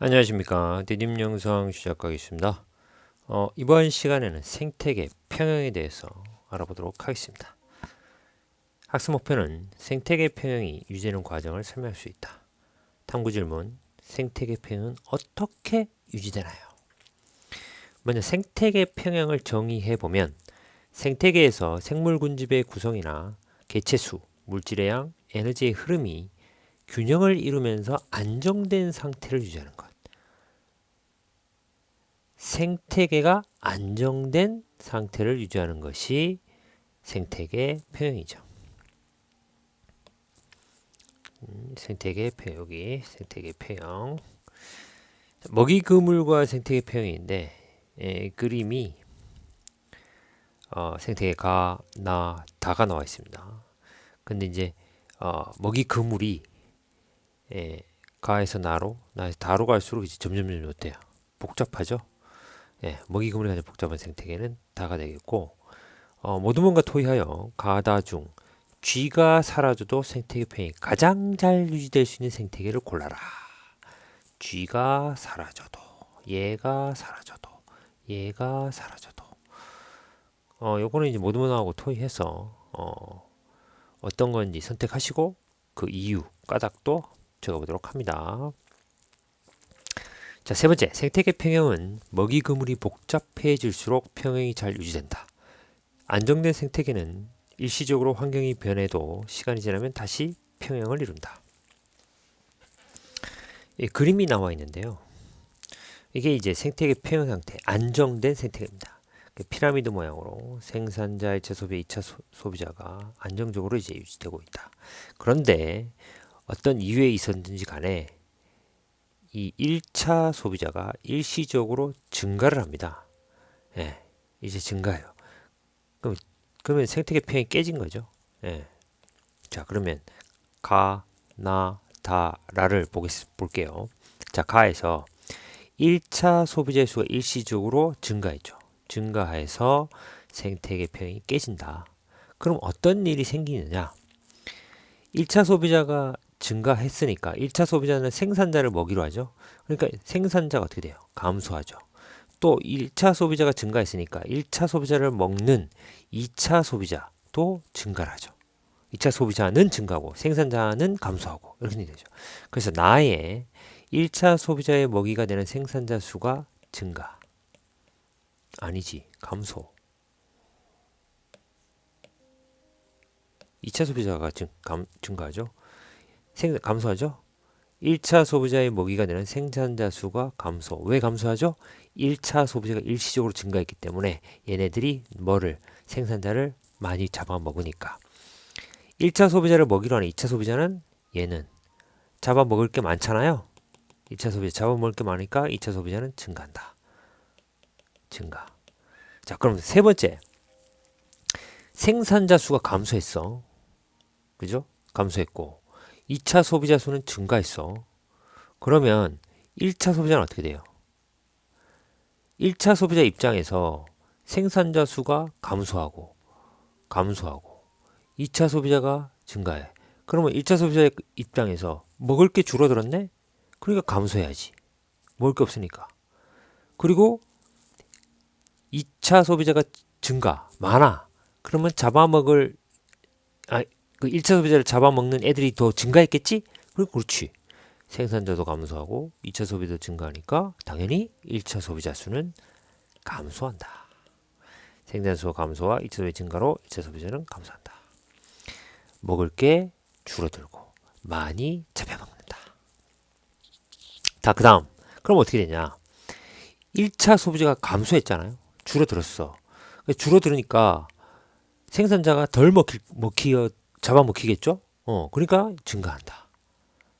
안녕하십니까 디딤 영상 시작하겠습니다 어, 이번 시간에는 생태계 평형에 대해서 알아보도록 하겠습니다 학습 목표는 생태계 평형이 유지되는 과정을 설명할 수 있다 탐구 질문 생태계 평형은 어떻게 유지되나요? 먼저 생태계 평형을 정의해 보면 생태계에서 생물 군집의 구성이나 개체수, 물질의 양, 에너지의 흐름이 균형을 이루면서 안정된 상태를 유지하는 것. 생태계가 안정된 상태를 유지하는 것이 생태계 평형이죠. 음, 생태계 평 여기 생태계 평형. 먹이 그물과 생태계 평형인데 예, 그림이 어, 생태계 가, 나, 다가 나와 있습니다. 근데 이제 어, 먹이 그물이 예, 가에서 나로, 나에서 다로 갈수록 이제 점점 점점 어때요? 복잡하죠? 예, 먹이 그물이 가장 복잡한 생태계는 다가 되겠고 어, 모든 뭔가 토의하여 가다 중 쥐가 사라져도 생태계 평이 가장 잘 유지될 수 있는 생태계를 골라라. 쥐가 사라져도 얘가 사라져도 얘가 사라져도 어 요거는 이제 모든 문항하고 토의해서 어 어떤 건지 선택하시고 그 이유 까닭도 적어보도록 합니다. 자, 세 번째, 생태계 평형은 먹이 그물이 복잡해질수록 평형이 잘 유지된다. 안정된 생태계는 일시적으로 환경이 변해도 시간이 지나면 다시 평형을 이룬다. 이 그림이 나와 있는데요. 이게 이제 생태계 평형 상태, 안정된 생태계입니다. 그 피라미드 모양으로 생산자 1차 소비, 2차 소, 비자가 안정적으로 이제 유지되고 있다. 그런데 어떤 이유에 있었는지 간에 이 1차 소비자가 일시적으로 증가를 합니다. 예, 이제 증가해요. 그럼, 그러면 생태계 평이 깨진 거죠. 예. 자, 그러면 가, 나, 다, 라를 보겠, 볼게요. 자, 가에서 1차 소비자의 수가 일시적으로 증가했죠. 증가해서 생태계 평이 깨진다. 그럼 어떤 일이 생기느냐? 1차 소비자가 증가했으니까 1차 소비자는 생산자를 먹이로 하죠. 그러니까 생산자가 어떻게 돼요? 감소하죠. 또 1차 소비자가 증가했으니까 1차 소비자를 먹는 2차 소비자도 증가를 하죠. 2차 소비자는 증가하고 생산자는 감소하고 이렇게 되죠. 그래서 나의 1차 소비자의 먹이가 되는 생산자 수가 증가. 아니지. 감소. 2차 소비자가 증, 감, 증가하죠. 생, 감소하죠. 1차 소비자의 먹이가 되는 생산자 수가 감소. 왜 감소하죠? 1차 소비자가 일시적으로 증가했기 때문에 얘네들이 뭐를 생산자를 많이 잡아먹으니까 1차 소비자를 먹이로 하는 2차 소비자는 얘는 잡아먹을 게 많잖아요. 2차 소비자 잡아먹을 게 많으니까 2차 소비자는 증가한다. 증가. 자, 그럼 세 번째. 생산자 수가 감소했어. 그죠? 감소했고 2차 소비자 수는 증가했어. 그러면 1차 소비자는 어떻게 돼요? 1차 소비자 입장에서 생산자 수가 감소하고 감소하고 2차 소비자가 증가해. 그러면 1차 소비자 입장에서 먹을 게 줄어들었네? 그러니까 감소해야지. 먹을 게 없으니까. 그리고 2차 소비자가 증가, 많아. 그러면 잡아먹을 아, 그 1차 소비자를 잡아먹는 애들이 더 증가했겠지? 그리고 그렇지. 생산자도 감소하고 2차 소비도 증가하니까 당연히 1차 소비자 수는 감소한다. 생산 수 감소와 2차 소비 증가로 1차 소비자는 감소한다. 먹을 게 줄어들고 많이 잡아먹는다. 자, 그 다음. 그럼 어떻게 되냐? 1차 소비자가 감소했잖아요. 줄어들었어. 줄어들으니까 생산자가 덜 먹히, 먹히어 잡아먹히겠죠? 어, 그러니까 증가한다.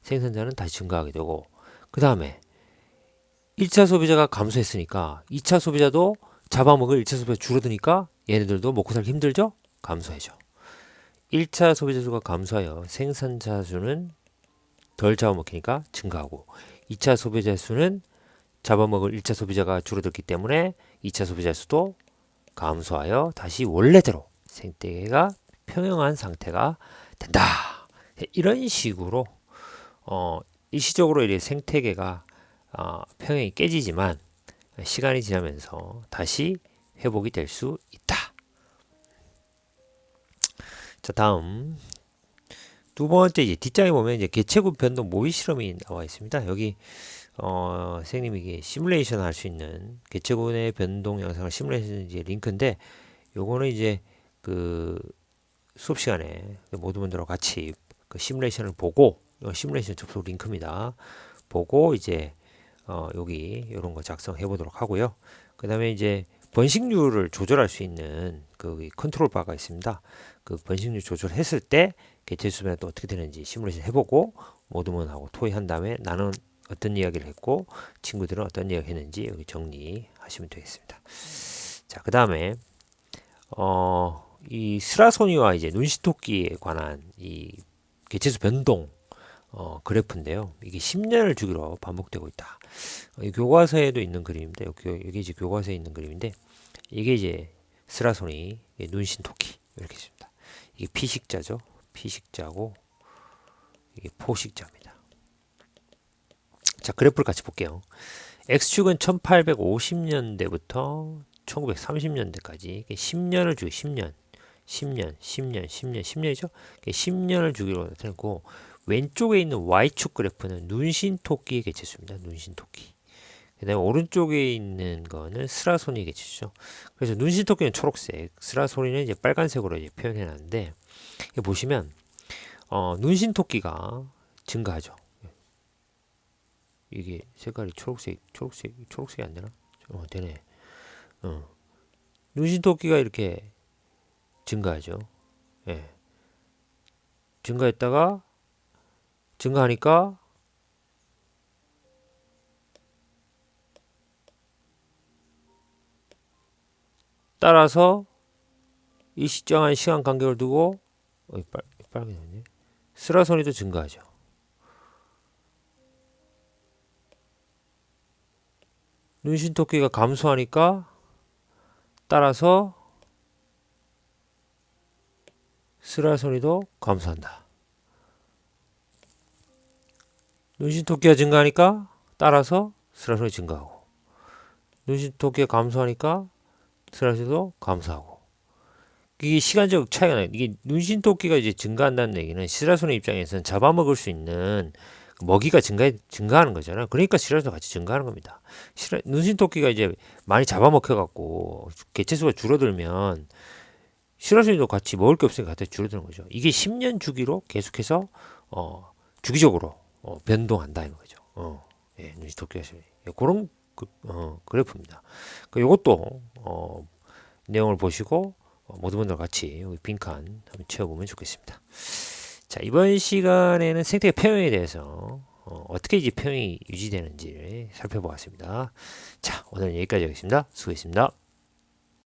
생산자는 다시 증가하게 되고, 그 다음에 1차 소비자가 감소했으니까 2차 소비자도 잡아먹을 1차 소비자 줄어드니까 얘네들도 먹고 살기 힘들죠? 감소해져. 1차 소비자 수가 감소하여 생산자 수는 덜 잡아먹히니까 증가하고 2차 소비자 수는 잡아먹을 1차 소비자가 줄어들기 때문에 2차 소비자 수도 감소하여 다시 원래대로 생태계가 평형한 상태가 된다. 이런 식으로 어, 일시적으로 이 생태계가 어, 평형이 깨지지만 시간이 지나면서 다시 회복이 될 수 있다. 자 다음 두 번째 이제 뒷장에 보면 이제 개체구 변동 모의 실험이 나와 있습니다. 여기 어, 선생님이 이게 시뮬레이션 할 수 있는 개체군의 변동 영상을 시뮬레이션 이제 링크인데 요거는 이제 그 수업 시간에 그 모든 분들과 같이 그 시뮬레이션을 보고 어, 시뮬레이션 접속 링크입니다. 보고 이제 어, 여기 이런 거 작성해 보도록 하고요. 그 다음에 이제 번식률을 조절할 수 있는 그 컨트롤 바가 있습니다. 그 번식률 조절했을 때 개체 수변이 또 어떻게 되는지 시뮬레이션 해보고 모두문하고 토의한 다음에 나는 어떤 이야기를 했고 친구들은 어떤 이야기 했는지 여기 정리하시면 되겠습니다. 자, 그 다음에 어, 이 스라소니와 이제 눈시토끼에 관한 이 개체수 변동 어, 그래프인데요. 이게 10년을 주기로 반복되고 있다. 어, 이 교과서에도 있는 그림인데 여기, 이제 교과서에 있는 그림인데 이게 이제 스라소니, 눈신토끼 이렇게 있습니다. 이게 피식자죠. 피식자고 이게 포식자입니다. 자, 그래프를 같이 볼게요. X축은 1850년대부터 1930년대까지 10년을 주고 10년, 10년, 10년, 10년, 10년이죠. 10년을 주기로 되고 왼쪽에 있는 Y축 그래프는 눈신토끼의 개체수입니다. 눈신토끼. 그 다음에 오른쪽에 있는 거는 스라소니 개체수죠. 그래서 눈신토끼는 초록색, 스라소니는 이제 빨간색으로 이제 표현해 놨는데 보시면 어, 눈신토끼가 증가하죠. 이게 색깔이 초록색, 초록색, 초록색이 안 되나? 어, 되네. 어. 눈신토끼가 이렇게 증가하죠. 예. 증가했다가 증가하니까 따라서 이 시정한 시간 간격을 두고 어, 빨, 빨개 됐네. 스라소니도 증가하죠. 눈신토끼가 감소하니까 따라서 스라소니도 감소한다. 눈신 토끼가 증가하니까 따라서 스라소니 증가하고 눈신 토끼가 감소하니까 스라소니도 감소하고 이게 시간적 차이가 나요. 이게 눈신 토끼가 이제 증가한다는 얘기는 스라소니 입장에서는 잡아먹을 수 있는 먹이가 증가 증가하는 거잖아요. 그러니까 시라소도 같이 증가하는 겁니다. 시라, 눈신 토끼가 이제 많이 잡아먹혀 갖고 개체수가 줄어들면 시라소니도 같이 먹을 게 없으니까 같이 줄어드는 거죠. 이게 10년 주기로 계속해서 어, 주기적으로 어, 변동한다는 거죠. 어, 예, 눈신토끼가 예, 그런 그, 어, 그래프입니다. 그 요것도 어, 내용을 보시고 어, 모든 분들 같이 여기 빈칸 한번 채워보면 좋겠습니다. 자, 이번 시간에는 생태계 표현에 대해서 어, 어떻게 이제 표현이 유지되는지를 살펴보았습니다. 자, 오늘은 여기까지 하겠습니다. 수고했습니다.